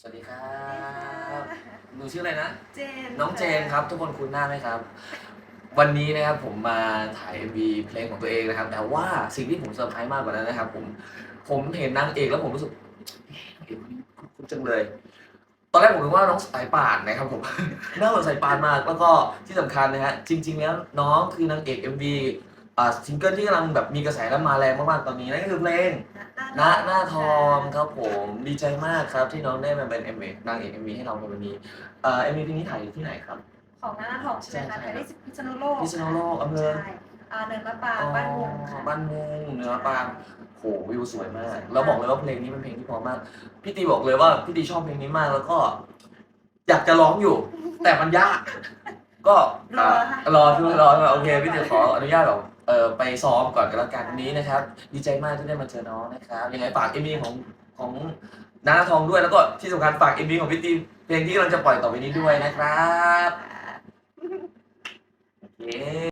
สวัสดีครับหนูชื่ออะไรนะ เจนน้องเจนครับ ทุกคนคุ้นหน้าไหมครับ วันนี้นะครับผมมาถ่าย MV เพลงของตัวเองนะครับ แต่ว่าสิ่งที่ผมเซอร์ไพรส์มากกว่านั้นนะครับ ผม ผมเห็นนางเอกแล้วผมรู้สึกเอ๊ะนางเอกคนนี้คุ้นจังเลย ตอนแรกผมนึกว่าน้องสายป่านนะครับผมหน้าเหมือนสายป่านมาก แล้วก็ที่สำคัญนะฮะจริง ๆ แล้วน้องคือนางเอก MV อ่าซิงเกิลที่กำลังแบบมีกระแสและมาแรงมากๆตอนนี้นั่นก็คือเพลงหณหน้าทองครับผมดีใจมากครับที่น้องได้มาเป็นเอ็มนางเอกเอ็มวีให้เราในวันนี้เอ่อเอ็มวีเพลงนี้ถ่ายอยู่ที่ไหนครับ ของหน้าทองใช่ไหมคะใช่ถ่ายที่พิษณุโลกพิษณุโลกอำเภอใช่อ่าเนินมะปรางบ้านมุงค่ะบ้านมุงเหนือปางโหวิวสวยมาก แล้วบอกเลยว่าเพลงนี้เป็นเพลงที่เพอมาก พี่ตีบอกเลยว่าพี่ตีชอบเพลงนี้มากแล้วก็ อยากจะร้องอยู่ แต่มันยาก ก็อ่ารอช่วยรอโอเคพี่ตีขออนุญาตแบบ เออไปซ้อมก่อนกันแล้วกันวันนี้นะครับ ดีใจมากที่ได้มาเจอน้องนะครับยังไงฝากเอ็มวีของของน้าทองด้วยแล้วก็ที่สำคัญฝากเอ็มวีของพี่ตีเพลงที่กำลังจะปล่อยต่อไปนี้ด้วยนะครับโอเค